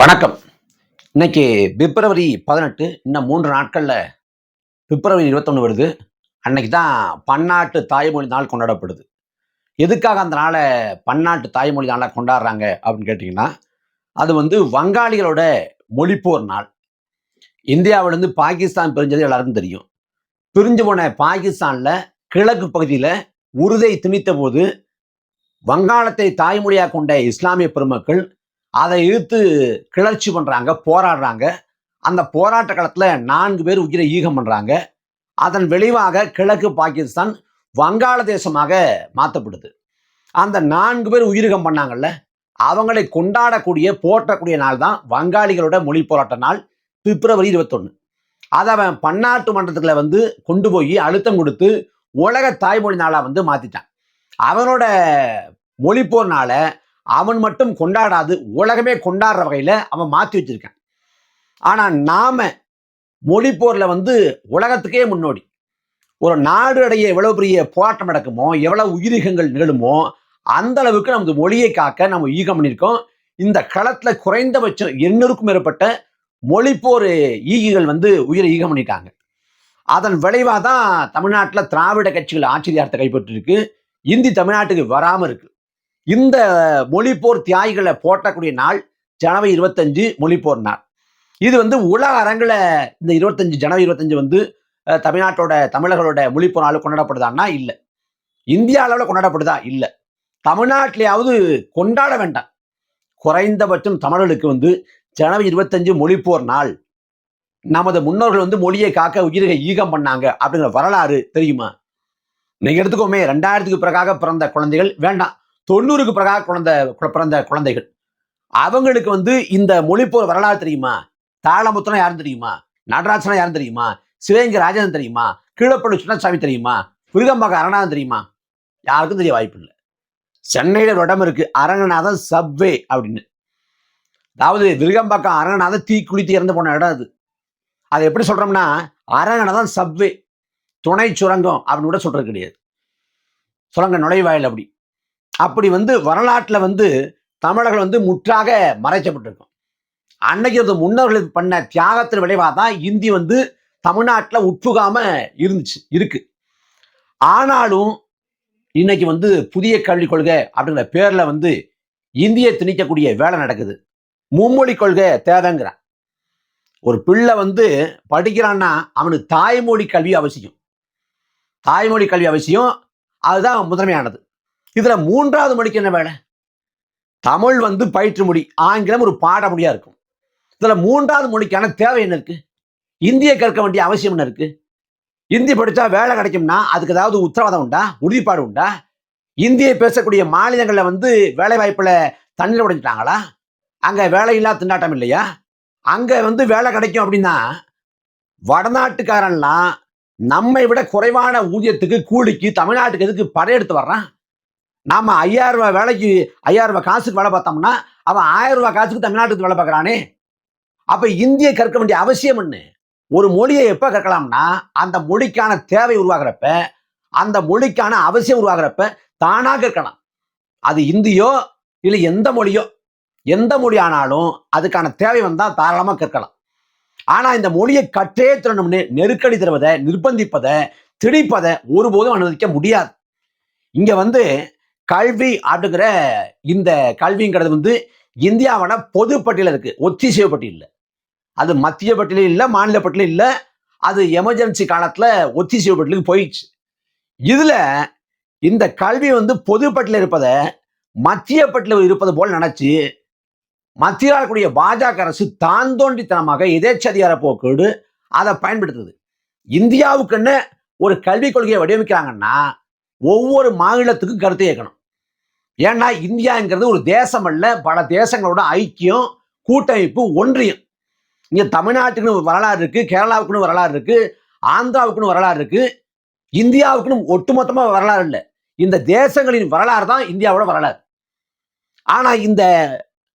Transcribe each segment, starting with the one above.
வணக்கம். இன்னைக்கு பிப்ரவரி பதினெட்டு இன்னும் மூன்று நாட்களில் பிப்ரவரி இருபத்தொன்று வருது. அன்னைக்கு தான் பன்னாட்டு தாய்மொழி நாள் கொண்டாடப்படுது. எதுக்காக அந்த நாளை பன்னாட்டு தாய்மொழி நாளாக கொண்டாடுறாங்க அப்படின்னு கேட்டிங்கன்னா அது வந்து வங்காளிகளோட மொழிப்போர் நாள். இந்தியாவிலேருந்து பாகிஸ்தான் பிரிஞ்சது எல்லாருக்கும் தெரியும். பிரிஞ்சு போன பாகிஸ்தானில் கிழக்கு பகுதியில் உருதை திணித்த போது வங்காளத்தை தாய்மொழியாக கொண்ட இஸ்லாமிய பெருமக்கள் அதை இழுத்து கிளர்ச்சி பண்ணுறாங்க போராடுறாங்க. அந்த போராட்ட காலத்தில் நான்கு பேர் உயிரை ஈகம் பண்ணுறாங்க அதன் விளைவாக கிழக்கு பாகிஸ்தான் வங்காளதேசமாக மாற்றப்படுது. அந்த நான்கு பேர் உயிரிகம் பண்ணாங்கல்ல அவங்களை கொண்டாடக்கூடிய போற்றக்கூடிய நாள் தான் வங்காளிகளோட மொழி போராட்ட நாள் பிப்ரவரி இருபத்தொன்று அதை அவன் பன்னாட்டு மன்றத்துக்குள்ள வந்து கொண்டு போய் அழுத்தம் கொடுத்து உலக தாய்மொழி நாளாக வந்து மாற்றிட்டான் அவனோட மொழிப்போர் நாளை அவன் மட்டும் கொண்டாடாது உலகமே கொண்டாடுற வகையில் அவன் மாற்றி வச்சிருக்கான். ஆனால் நாம மொழிப்போரில் வந்து உலகத்துக்கே முன்னோடி. ஒரு நாடு அடைய எவ்வளவு பெரிய போராட்டம் நடக்குமோ எவ்வளவு உயிரிகங்கள் நிகழுமோ அந்த அளவுக்கு நமது மொழியை காக்க நம்ம ஈகம் பண்ணியிருக்கோம். இந்த களத்தில் குறைந்தபட்சம் எண்ணூறுக்கும் மேற்பட்ட மொழிப்போர் ஈகிகள் வந்து உயிரை ஈகம் பண்ணிட்டாங்க. அதன் விளைவாக தான் தமிழ்நாட்டில் திராவிட கட்சிகள் ஆச்சரியார்த்தை கைப்பற்றிருக்கு? இந்தி தமிழ்நாட்டுக்கு வராமல் இருக்கு. இந்த மொழிப்போர் தியாகிகளை போட்டக்கூடிய நாள் ஜனவரி இருபத்தஞ்சு மொழிப்போர் நாள். இது வந்து உலக அரங்கில் இந்த இருபத்தஞ்சு ஜனவரி இருபத்தஞ்சு வந்து தமிழ்நாட்டோட தமிழர்களோட மொழிப்போர் நாள் கொண்டாடப்படுதான்னா இல்லை. இந்திய அளவில் கொண்டாடப்படுதா? இல்லை. தமிழ்நாட்டிலேயாவது கொண்டாட வேண்டாம். குறைந்தபட்சம் தமிழர்களுக்கு வந்து ஜனவரி இருபத்தஞ்சு மொழிப்போர் நாள். நமது முன்னோர்கள் வந்து மொழியை காக்க உயிரை ஈகம் பண்ணாங்க அப்படிங்கிற வரலாறு தெரியுமா? நீங்க எடுத்துக்கோமே ரெண்டாயிரத்துக்கு பிறகாக பிறந்த குழந்தைகள் வேண்டாம். தொண்ணூறுக்கு பிறகாக குழந்தை பிறந்த குழந்தைகள். அவங்களுக்கு வந்து இந்த மொழிப்போர் வரலாறு தெரியுமா? தாளமுத்திரம் யாரும் தெரியுமா? நடராஜனா யாரும் தெரியுமா? சிவகங்கை ராஜன் தெரியுமா? கீழப்பள்ளி சுண்ணசாமி தெரியுமா? விருகம்பாக்கம் அரணாதன் தெரியுமா? யாருக்கும் தெரிய வாய்ப்பு இல்லை. சென்னையில ஒரு இடம் இருக்கு அரங்கநாதன் சப்வே அப்படின்னு. அதாவது விருகம்பாக்கம் அரங்கநாதன் தீ குளித்து இறந்து போன இடம் அது. அதை எப்படி சொல்றோம்னா அரங்கநாதன் சப்வே துணை சுரங்கம் அப்படின்னு கூட சொல்றது கிடையாது. சுரங்க நுழைவாயில் அப்படி. அப்படி வந்து வரலாற்றில் வந்து தமிழர்கள் வந்து முற்றாக மறைக்கப்பட்டிருக்கும். அன்னைக்கு அது முன்னோர்கள் பண்ண தியாகத்தின் விளைவாக தான் இந்தி வந்து தமிழ்நாட்டில் உட்புகாம இருந்துச்சு இருக்கு. ஆனாலும் இன்னைக்கு வந்து புதிய கல்விக் கொள்கை அப்படிங்கிற பேரில் வந்து இந்தியை திணிக்கக்கூடிய வேலை நடக்குது. மும்மொழி கொள்கை தேவைங்கிறான். ஒரு பிள்ளை வந்து படிக்கிறான்னா அவனுக்கு தாய்மொழி கல்வி அவசியம். தாய்மொழி கல்வி அவசியம். அதுதான் முதன்மையானது. இதுல மூன்றாவது மொழிக்கு என்ன வேலை? தமிழ் வந்து பயிற்று மொழி ஆங்கிலம் ஒரு பாட மொழியா இருக்கும். இதுல மூன்றாவது மொழிக்கான தேவை என்ன இருக்கு? இந்திய கற்க வேண்டிய அவசியம் என்ன இருக்கு? இந்தி படித்தா வேலை கிடைக்கும்னா அதுக்கு ஏதாவது உத்தரவாதம் உண்டா? உறுதிப்பாடு உண்டா? இந்தியை பேசக்கூடிய மாநிலங்களில் வந்து வேலை வாய்ப்பில் தண்ணீர் உடைஞ்சிட்டாங்களா? அங்கே வேலையில்லா திண்டாட்டம் இல்லையா? அங்கே வந்து வேலை கிடைக்கும் அப்படின்னா வடநாட்டுக்காரன்லாம் நம்மை விட குறைவான ஊதியத்துக்கு கூலிக்கு தமிழ்நாட்டுக்கு எதுக்கு படையெடுத்து வர்றான்? நாம ஐயாயிரம் வேலைக்கு ஐயாயிரம் காசுக்கு வேலை பார்த்தோம்னா அவன் ஆயிரம் ரூபாய் காசுக்கு தமிழ்நாட்டுக்கு வேலை பார்க்கறானே. அப்போ இந்தியை கற்க வேண்டிய அவசியம் என்ன? ஒரு மொழியை எப்போ கற்கலாம்னா அந்த மொழிக்கான தேவை உருவாகிறப்ப அந்த மொழிக்கான அவசியம் உருவாகிறப்ப தானாக கற்கலாம். அது இந்தியோ இல்லை எந்த மொழியோ எந்த மொழி ஆனாலும் அதுக்கான தேவை வந்தால் தாராளமாக கற்கலாம். ஆனால் இந்த மொழியை கற்றே திறனும்னு நெருக்கடி தருவதை நிர்பந்திப்பதை திணிப்பதை ஒருபோதும் அனுமதிக்க முடியாது. இங்கே வந்து கல்வி அப்படிங்கிற இந்த கல்விங்கிறது வந்து இந்தியாவான பொது பட்டியல இருக்கு. ஒத்திசைவு பட்டியல் அது மத்திய பட்டியலும் இல்லை மாநில பட்டியலும் இல்லை. அது எமர்ஜென்சி காலத்தில் ஒத்திசைவு பட்டியலுக்கு போயிடுச்சு. இதில் இந்த கல்வி வந்து பொது இருப்பதை மத்திய பட்டியல இருப்பது போல் நினச்சி மத்தியில் ஆளக்கூடிய பாஜக அரசு தான் தோன்றித்தனமாக எதேச்சதிகார போக்கோடு அதை பயன்படுத்துது. இந்தியாவுக்குன்னு ஒரு கல்விக் கொள்கையை வடிவமைக்கிறாங்கன்னா ஒவ்வொரு மாநிலத்துக்கும் கருத்து கேட்கணும் ஏன்னா இந்தியாங்கிறது ஒரு தேசம் அல்ல பல தேசங்களோட ஐக்கியம் கூட்டமைப்பு ஒன்றியம். இங்க தமிழ்நாட்டுக்குன்னு ஒரு வரலாறு இருக்கு கேரளாவுக்குன்னு வரலாறு இருக்கு ஆந்திராவுக்குன்னு வரலாறு இருக்கு. இந்தியாவுக்குன்னு ஒட்டுமொத்தமா வரலாறு இல்லை. இந்த தேசங்களின் வரலாறு தான் இந்தியாவோட வரலாறு. ஆனா இந்த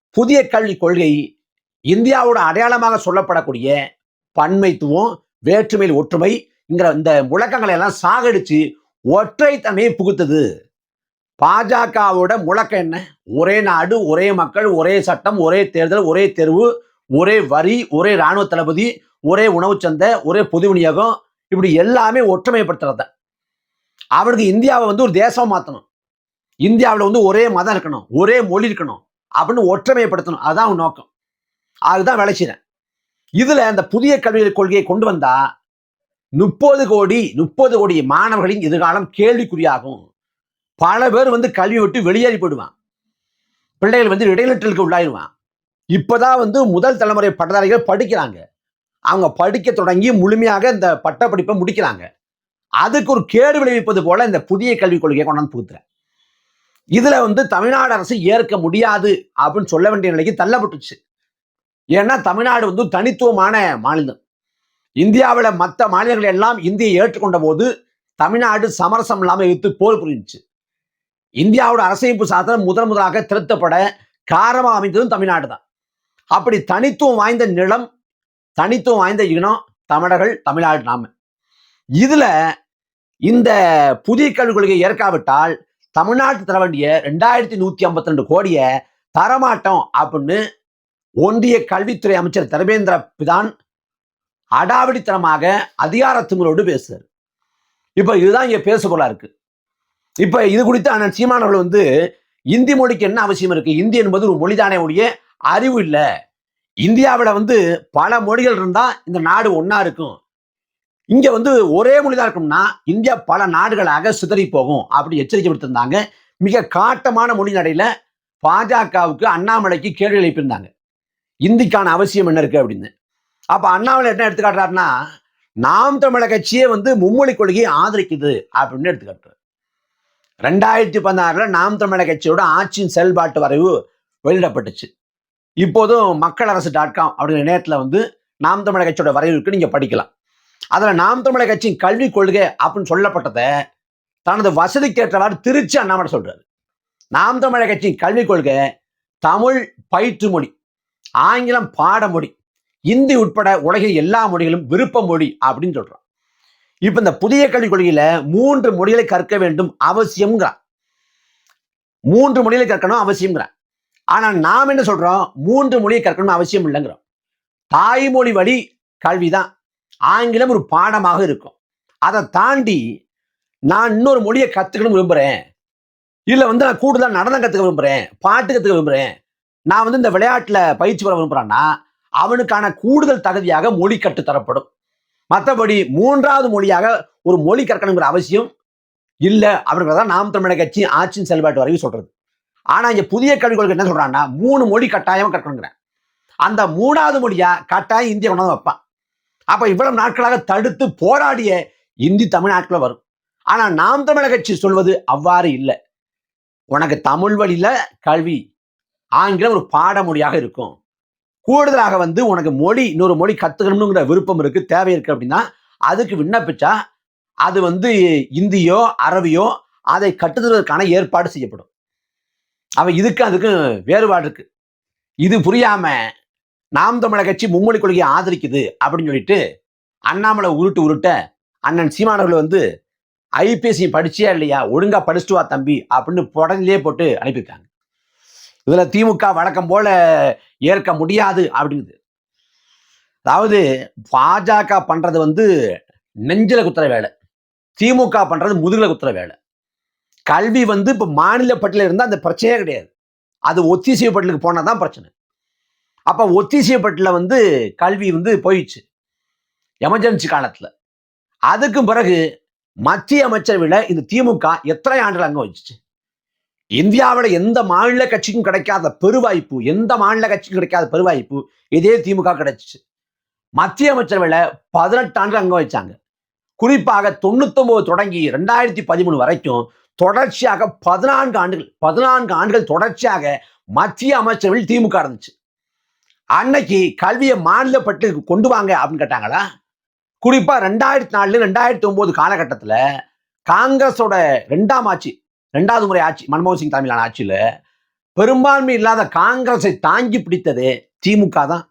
புதிய கல்விக் கொள்கை இந்தியாவோட அடையாளமாக சொல்லப்படக்கூடிய பன்மைத்துவம் வேற்றுமையில் ஒற்றுமைங்கிற இந்த முழக்கங்களை எல்லாம் சாகடிச்சு ஒற்றைத்தன்மையை புகுத்தது. பாஜகவோட முழக்கம் என்ன? ஒரே நாடு ஒரே மக்கள் ஒரே சட்டம் ஒரே தேர்தல் ஒரே தேர்வு ஒரே வரி ஒரே ராணுவ தளபதி ஒரே உணவுச் சந்தை ஒரே பொது விநியோகம். இப்படி எல்லாமே ஒற்றுமைப்படுத்துறது. அவனுக்கு இந்தியாவை வந்து ஒரு தேசம் மாற்றணும் இந்தியாவில் வந்து ஒரே மதம் இருக்கணும் ஒரே மொழி இருக்கணும் அப்படின்னு ஒற்றுமைப்படுத்தணும். அதுதான் அவன் நோக்கம். அதுதான் வேலை இதில் அந்த புதிய கல்வி கொள்கையை கொண்டு வந்தால் முப்பது கோடி முப்பது கோடி மாணவர்களின் எதிர்காலம் கேள்விக்குறியாகும். பல பேர் வந்து கல்வி விட்டு வெளியேறி போயிடுவான். பிள்ளைகள் வந்து இடைநிற்றலுக்கு உள்ளாயிருவான். இப்போதான் வந்து முதல் தலைமுறை பட்டதாரிகள் படிக்கிறாங்க. அவங்க படிக்க தொடங்கி முழுமையாக இந்த பட்டப்படிப்பை முடிக்கிறாங்க. அதுக்கு ஒரு கேடு விளைவிப்பது போல இந்த புதிய கல்விக் கொள்கையை கொண்டாந்து புகுத்துறேன் இதுல வந்து தமிழ்நாடு அரசு ஏற்க முடியாது அப்படின்னு சொல்ல வேண்டிய நிலைக்கு தள்ளப்பட்டுச்சு. ஏன்னா தமிழ்நாடு வந்து தனித்துவமான மாநிலம். இந்தியாவில் மற்ற மாநிலங்கள் எல்லாம் இந்தியை ஏற்றுக்கொண்ட போது தமிழ்நாடு சமரசம் இல்லாமல் எடுத்து போர் புரிஞ்சுச்சு. இந்தியாவோட அரசமைப்பு சாசனம் முதன் முதலாக திருத்தப்பட காரணமாக அமைந்ததும் தமிழ்நாடு தான் அப்படி தனித்துவம் வாய்ந்த நிலம் தனித்துவம் வாய்ந்த இனம் தமிழர்கள் தமிழ்நாடு நாம. இதுல இந்த புதிய கல்விக் கொள்கை ஏற்காவிட்டால் தமிழ்நாட்டு தர வேண்டிய ரெண்டாயிரத்தி நூத்தி ஐம்பத்தி ரெண்டு கோடியை தரமாட்டோம் அப்படின்னு ஒன்றிய கல்வித்துறை அமைச்சர் தர்மேந்திர பிதான் அடாவடித்தனமாக அதிகாரத்துங்களோடு பேசுறாரு. இப்ப இதுதான் இங்க பேச போல இருக்கு. இப்ப இது குறித்து அண்ணன் சீமானவர்கள் வந்து இந்தி மொழிக்கு என்ன அவசியம் இருக்கு? இந்தி என்பது ஒரு மொழிதானே ஒழிய அறிவு இல்லை. இந்தியாவில் வந்து பல மொழிகள் இருந்தா இந்த நாடு ஒன்றா இருக்கும். இங்க வந்து ஒரே மொழிதான் இருக்கும்னா இந்தியா பல நாடுகளாக சிதறி போகும் அப்படி எச்சரிக்கை விடுத்திருந்தாங்க. மிக காட்டமான மொழி நடையில பாஜகவுக்கு அண்ணாமலைக்கு கேள்வி எழுப்பியிருந்தாங்க. இந்திக்கான அவசியம் என்ன இருக்கு அப்படின்னு. அப்ப அண்ணாமலை என்ன எடுத்துக்காட்டுறாருன்னா நாம் தமிழக கட்சியே வந்து மும்மொழி கொள்கையை ஆதரிக்குது அப்படின்னு எடுத்துக்காட்டுறாரு. ரெண்டாயிரத்தி பதினாறுல நாம் தமிழக கட்சியோட ஆட்சியின் செயல்பாட்டு வரைவு வெளியிடப்பட்டுச்சு. இப்போதும் மக்கள் அரசு டாட் காம் அப்படிங்கிற நேரத்தில் வந்து நாம் தமிழக கட்சியோட வரைவுக்கு நீங்கள் நீங்க படிக்கலாம். அதில் நாம் தமிழக கட்சியின் கல்விக் கொள்கை அப்படின்னு சொல்லப்பட்டதை தனது வசதிக்கேற்றவாறு திருச்சி அண்ணாமலை சொல்றாரு. நாம் தமிழக கட்சியின் கல்விக் கொள்கை தமிழ் பயிற்று மொழி ஆங்கிலம் பாடமொழி இந்தி உட்பட உலகில் எல்லா மொழிகளும் விருப்ப மொழி அப்படின்னு சொல்றான். இப்ப இந்த புதிய கல்விக் கொள்கையில மூன்று மொழிகளை கற்க வேண்டும் அவசியம்ங்கிறான் மூன்று மொழிகளை கற்கணும் அவசியம்ங்கிறான் ஆனா நாம் என்ன சொல்றோம்? மூன்று மொழியை கற்கணும் அவசியம் இல்லைங்கிறோம். தாய்மொழி வழி கல்விதான். ஆங்கிலம் ஒரு பாடமாக இருக்கும். அதை தாண்டி நான் இன்னொரு மொழியை கத்துக்கணும் விரும்புறேன். இல்ல வந்து நான் கூடுதலா நடனம் கத்துக்க விரும்புறேன். பாட்டு கத்துக்க விரும்புறேன். நான் வந்து இந்த விளையாட்டுல பயிற்சி பெற விரும்புறேன்னா அவனுக்கான கூடுதல் தகுதியாக மொழி கற்று தரப்படும் மற்றபடி மூன்றாவது மொழியாக ஒரு மொழி கற்கணுங்கிற அவசியம் இல்லை அப்படிங்கிறத நாம் தமிழக கட்சி ஆட்சியின் செயல்பாட்டு வரைக்கும் சொல்றது. ஆனா இங்க புதிய கல்விக் கொள்கை என்ன சொல்றான்னா மூணு மொழி கட்டாயம் கற்கணுங்கிறேன். அந்த மூணாவது மொழியா கட்டாயம் இந்திய கொண்டாந்து வைப்பான். அப்ப இவ்வளவு நாட்களாக தடுத்து போராடிய இந்தி தமிழ்நாட்டில் வரும். ஆனா நாம் தமிழக கட்சி சொல்வது அவ்வாறு இல்லை. உனக்கு தமிழ் வழியில கல்வி ஆங்கிலம் ஒரு பாடமொழியாக இருக்கும். கூடுதலாக வந்து உனக்கு மொழி இன்னொரு மொழி கற்றுக்கணுங்கிற விருப்பம் இருக்கு தேவை இருக்கு அப்படின்னா அதுக்கு விண்ணப்பிச்சா அது வந்து இந்தியோ அரபியோ அதை கட்டுதலுக்கான ஏற்பாடு செய்யப்படும். அவன் இதுக்கு அதுக்கும் வேறுபாடு இருக்கு. இது புரியாம நாம் தமிழக கட்சி மும்மொழி கொள்கையை ஆதரிக்குது அப்படின்னு சொல்லிட்டு அண்ணாமலை உருட்டு உருட்ட அண்ணன் சீமானவர்கள் வந்து ஐபிஎஸ்சி படிச்சியா இல்லையா ஒழுங்கா படிச்சுட்டு வா தம்பி அப்படின்னு புடனிலே போட்டு அனுப்பியிருக்காங்க. இதுல திமுக வழக்கம் போல ஏற்க முடியாது அப்படிங்குது. அதாவது பாஜக பண்றது வந்து நெஞ்சில குத்துற வேலை. திமுக பண்றது முதுகில் குத்துற வேலை. கல்வி வந்து இப்ப மாநில பட்டியல இருந்தா அந்த பிரச்சனையே கிடையாது. அது ஒத்திசைவு பட்டியலுக்கு போனா தான் பிரச்சனை. அப்ப ஒத்திசைவு பட்டியல வந்து கல்வி வந்து போயிடுச்சு. எமர்ஜென்சி காலத்துல. அதுக்கும் பிறகு மத்திய அமைச்சரவையில இந்த திமுக எத்தனை ஆண்டுகள் அங்க வச்சுச்சு? இந்தியாவில் எந்த மாநில கட்சிக்கும் கிடைக்காத பெருவாய்ப்பு எந்த மாநில கட்சிக்கும் கிடைக்காத பெருவாய்ப்பு இதே திமுக கிடைச்சிச்சு. மத்திய அமைச்சரவையில் பதினெட்டு ஆண்டு அங்க வச்சாங்க. குறிப்பாக தொண்ணூத்தொம்பது தொடங்கி ரெண்டாயிரத்தி பதிமூணு வரைக்கும் தொடர்ச்சியாக பதினான்கு ஆண்டுகள் பதினான்கு ஆண்டுகள் தொடர்ச்சியாக மத்திய அமைச்சரவையில் திமுக இருந்துச்சு. அன்னைக்கு கல்வியை மாநிலப்பட்டு கொண்டு வாங்க அப்படின்னு கேட்டாங்களா? குறிப்பாக ரெண்டாயிரத்தி நாலு ரெண்டாயிரத்தி ஒன்பது காலகட்டத்தில் காங்கிரஸோட ரெண்டாம் ஆட்சி ரெண்டாவது முறை ஆட்சி மன்மோகன் சிங் தலைமையிலான ஆட்சியில பெரும்பான்மை இல்லாத காங்கிரஸை தாங்கி பிடித்தது திமுக தான்.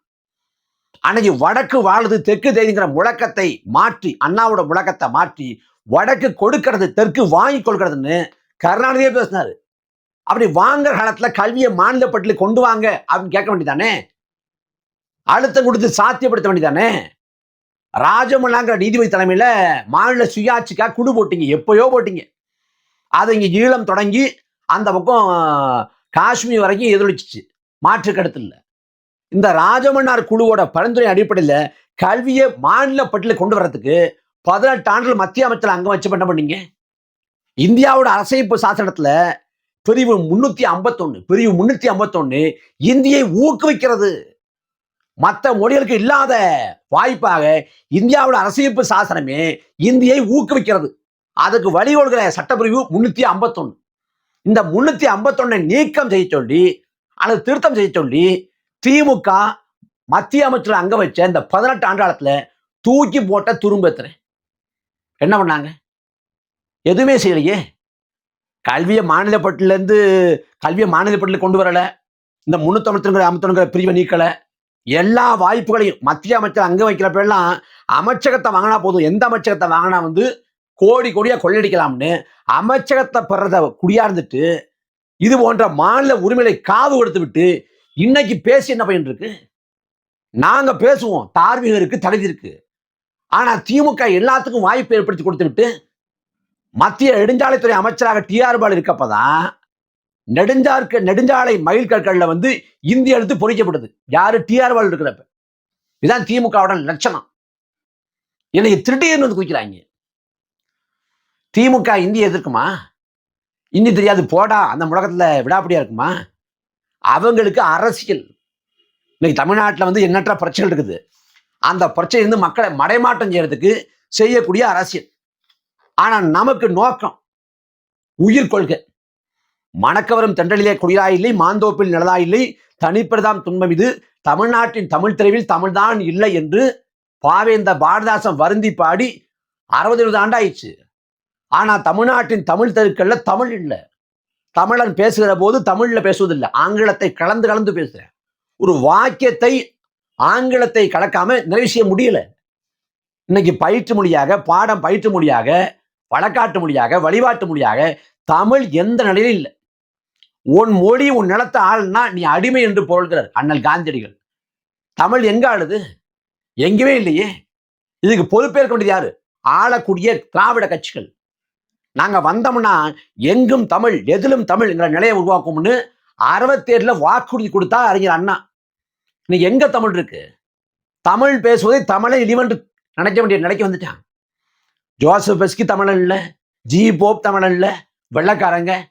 அன்னைக்கு வடக்கு வாழுது தெற்கு தேதிங்கிற முழக்கத்தை மாற்றி அண்ணாவோட முழக்கத்தை மாற்றி வடக்கு கொடுக்கிறது தெற்கு வாங்கி கொடுக்கறதுன்னு கருணாநிதியே பேசினாரு. அப்படி வாங்குற காலத்தில் கல்வியை மாநில கொண்டு வாங்க அப்படின்னு கேட்க வேண்டியதானே? அழுத்தம் கொடுத்து சாத்தியப்படுத்த வேண்டியதானே? ராஜமல்லாங்கிற நீதிபதி தலைமையில் மாநில சுயாட்சிக்காக குழு போட்டீங்க எப்பயோ போட்டீங்க. அது இங்கே ஈழம் தொடங்கி அந்த பக்கம் காஷ்மீர் வரைக்கும் எதிரொலிச்சிச்சு. மாற்று கடத்தில் இந்த ராஜமன்னார் குழுவோட பரிந்துரை அடிப்படையில் கல்வியை மாநில பட்டியலில் கொண்டு வர்றதுக்கு பதினெட்டு ஆண்டுகள் மத்திய அமைச்சர் அங்கே வச்சு என்ன பண்ணீங்க? இந்தியாவோட அரசமைப்பு சாசனத்தில் பிரிவு முன்னூத்தி ஐம்பத்தொன்னு பிரிவு முன்னூத்தி ஐம்பத்தொன்னு இந்தியை ஊக்குவிக்கிறது. மற்ற மொழிகளுக்கு இல்லாத வாய்ப்பாக இந்தியாவோட அரசியலமைப்பு சாசனமே இந்தியை ஊக்குவிக்கிறது. அதுக்கு வழிகொள்கிற சட்டப்பிரிவு முன்னூற்றி ஐம்பத்தொன்னு. இந்த முன்னூற்றி ஐம்பத்தொன்னை நீக்கம் செய்ய சொல்லி அல்லது திருத்தம் செய்ய சொல்லி திமுக மத்திய அமைச்சர் அங்க வச்ச இந்த பதினெட்டு ஆண்டாளத்துல தூக்கி போட்ட துரும்பத்துறேன் என்ன பண்ணாங்க? எதுவுமே செய்யலையே. கல்வியை மாநிலப்பட்டிலேருந்து கல்வியை மாநிலப்பட்டியில் கொண்டு வரலை. இந்த முன்னூத்தி ஐம்பத்தொன்னுங்கிற பிரிவை நீக்கலை. எல்லா வாய்ப்புகளையும் மத்திய அமைச்சர் அங்கே வைக்கிறப்பெல்லாம் அமைச்சகத்தை வாங்கினா போதும். எந்த அமைச்சகத்தை வாங்கினா வந்து கோடி கோடியா கொள்ளடிக்கலாம்னு அமைச்சகத்தை பெறத குடியார்ந்துட்டு இது போன்ற மாநில உரிமைகளை காவு கொடுத்து விட்டு இன்னைக்கு பேசி என்ன பயன் இருக்கு? நாங்க பேசுவோம். தார்மீகம் இருக்கு தகுதி இருக்கு. ஆனா திமுக எல்லாத்துக்கும் வாய்ப்பு ஏற்படுத்தி கொடுத்து விட்டு மத்திய நெடுஞ்சாலைத்துறை அமைச்சராக டிஆர் பால் இருக்கப்பதான் நெடுஞ்சார்க்கு நெடுஞ்சாலை மயில் கற்கள்ல வந்து இந்திய எழுத்து பொறிக்கப்படுது யாரு? டிஆர் பால் இருக்கிறப்ப. இதுதான் திமுகவோட லட்சணம். என்னை திருட்டியன்னு வந்து குவிக்கிறாங்க திமுக இந்தி எதிர்க்குமா? இந்தி தெரியாது போடா அந்த முழக்கத்துல விடாப்படியா இருக்குமா? அவங்களுக்கு அரசியல். இன்னைக்கு தமிழ்நாட்டில் வந்து எண்ணற்ற பிரச்சனைகள் இருக்குது. அந்த பிரச்சனை இருந்து மக்களை மடைமாற்றம் செய்யறதுக்கு செய்யக்கூடிய அரசியல். ஆனா நமக்கு நோக்கம் உயிர் கொள்கை. மணக்கவரும் தென்றலிலே குடிலா இல்லை மாந்தோப்பில் நிலதா இல்லை தனிப்பிரதாம் துன்பம் இது. தமிழ்நாட்டின் தமிழ் தெருவில் தமிழ்தான் இல்லை என்று பாவேந்த பாரதாசம் வருந்தி பாடி அறுபது எழுபது ஆண்டாயிடுச்சு ஆனால் தமிழ்நாட்டின் தமிழ் தெருக்களில் தமிழ் இல்லை. தமிழன் பேசுகிற போது தமிழில் பேசுவதில்லை. ஆங்கிலத்தை கலந்து கலந்து பேசுகிறேன் ஒரு வாக்கியத்தை ஆங்கிலத்தை கலக்காம நிறைவு செய்ய முடியல. இன்னைக்கு பயிற்று மொழியாக பாடம் பயிற்று மொழியாக வழக்காட்டு மொழியாக வழிபாட்டு மொழியாக தமிழ் எந்த நிலையிலும் இல்லை. உன் மொழி உன் நிலத்தை ஆளுனா நீ அடிமை என்று பொருள்கிறார் அண்ணல் காந்தியடிகள். தமிழ் எங்க ஆளுது? எங்கேயுமே இல்லையே. இதுக்கு பொறுப்பேற்க வேண்டியது யாரு? ஆளக்கூடிய திராவிட கட்சிகள். நாங்கள் வந்தோம்னா எங்கும் தமிழ் எதிலும் தமிழ்ங்கிற நிலையை உருவாக்கும்னு அறுபத்தேழில் வாக்குறுதி கொடுத்தா அறிஞர் அண்ணா. இன்னைக்கு எங்கே தமிழ் இருக்கு? தமிழ் பேசுவதை தமிழை இழிவென்று நினைக்க வேண்டிய நிலைக்கு வந்துட்டான். ஜோசப் பெஸ்கி தமிழன் இல்லை ஜி போப் தமிழன் இல்லை வெள்ளக்காரங்க.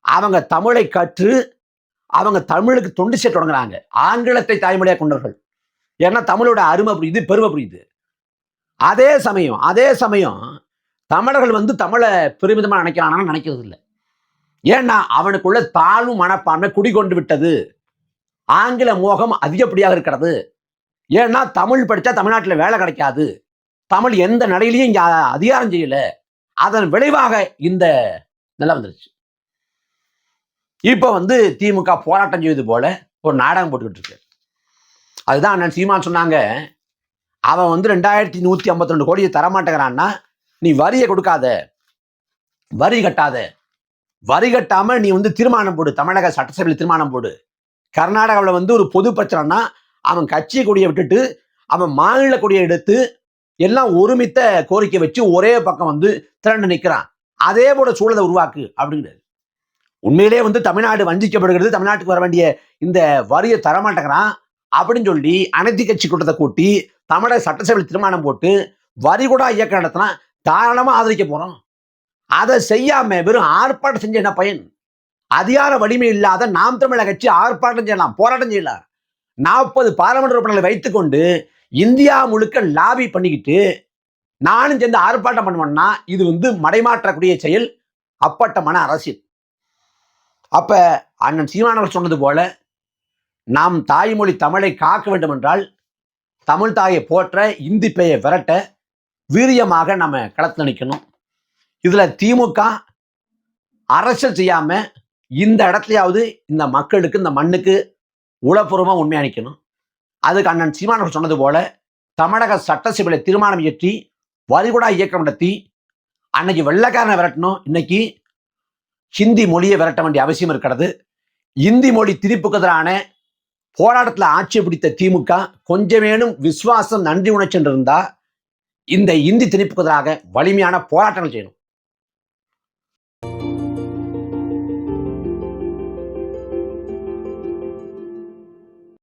அவங்க தமிழை கற்று அவங்க தமிழுக்கு தொண்டு செய்ய தொடங்குறாங்க. ஆங்கிலத்தை தாய்மொழியாக கொண்டவர்கள். ஏன்னா தமிழோட அருமை புரியுது பெருமை புரியுது. அதே சமயம் அதே சமயம் தமிழர்கள் வந்து தமிழை பெருமிதமாக நினைக்கிறானான்னு நினைக்கிறது இல்லை ஏன்னா அவனுக்குள்ள தாழ்வு மனப்பான்மை குடிகொண்டு விட்டது. ஆங்கில மோகம் அதிகப்படியாக இருக்கிறது. ஏன்னா தமிழ் படித்தா தமிழ்நாட்டில் வேலை கிடைக்காது. தமிழ் எந்த நிலையிலையும் இங்கே அதிகாரம் செய்யல. அதன் விளைவாக இந்த நிலை வந்துருச்சு. இப்போ வந்து திமுக போராட்டம் செய்வது போல ஒரு நாடகம் போட்டுக்கிட்டு இருக்கு. அதுதான் அண்ணன் சீமான் சொன்னாங்க. அவன் வந்து ரெண்டாயிரத்தி நூற்றி ஐம்பத்தி ரெண்டு கோடியை தரமாட்டேங்கிறான்னா நீ வரியை கொடுக்காத. வரி கட்டாத. வரி கட்டாம நீ வந்து தீர்மானம் போடு. தமிழக சட்டசபையில் தீர்மானம் போடு. கர்நாடகாவில் வந்து ஒரு பொது பிரச்சனைனா அவன் கட்சி கொடியை விட்டுட்டு அவன் மாநில கொடியை எடுத்து எல்லாம் ஒருமித்த கோரிக்கை வச்சு ஒரே பக்கம் வந்து திரண்டு நிற்கிறான் அதே போல சூழலை உருவாக்கு அப்படிங்கிறது உண்மையிலே வந்து தமிழ்நாடு வஞ்சிக்கப்படுகிறது. தமிழ்நாட்டுக்கு வர வேண்டிய இந்த வரியை தரமாட்டேங்கிறான் அப்படின்னு சொல்லி அனைத்து கட்சி கூட்டத்தை கூட்டி தமிழக சட்டசபையில் தீர்மானம் போட்டு வரி கூட இயக்கம் நடத்தினா தாராளமாக ஆதரிக்க போகிறோம் அதை செய்யாம வெறும் ஆர்ப்பாட்டம் செஞ்ச என்ன பயன்? அதிகார வலிமை இல்லாத நாம் தமிழக கட்சி ஆர்ப்பாட்டம் செய்யலாம் போராட்டம் செய்யலாம். நாற்பது பாராளுமன்ற உறுப்பினர்களை வைத்துக்கொண்டு இந்தியா முழுக்க லாபி பண்ணிக்கிட்டு நானும் சேர்ந்து ஆர்ப்பாட்டம் பண்ணுவேன்னா இது வந்து மடைமாற்றக்கூடிய செயல் அப்பட்டமான அரசியல். அப்ப அண்ணன் சீமானவர் சொன்னது போல நாம் தாய்மொழி தமிழை காக்க வேண்டும் என்றால் தமிழ் தாயை போற்ற இந்தி பெயை விரட்ட வீரியமாக நம்ம களத்தில் நிற்கணும் இதுல திமுக அரசியல் செய்யாம இந்த இடத்துலயாவது இந்த மக்களுக்கு இந்த மண்ணுக்கு உளப்பூர்வமாக உண்மையா நிற்கணும் அதுக்கு அண்ணன் சீமானவர் சொன்னது போல தமிழக சட்டசபையில தீர்மானம் இயற்றி வரிகுடா இயக்கம் நடத்தி அன்னைக்கு வெள்ளைக்காரனை விரட்டணும். இன்னைக்கு ஹிந்தி மொழியை விரட்ட வேண்டிய அவசியம் இருக்கிறது. இந்தி மொழி திரிப்புக்கு எதிரான போராட்டத்தில் ஆட்சி பிடித்த திமுக கொஞ்சமேனும் விசுவாசம் நன்றி உணர்ச்சி இருந்தா இந்த இந்தி திணிப்புக்கு எதிராக வலிமையான போராட்டங்கள் செய்யணும்.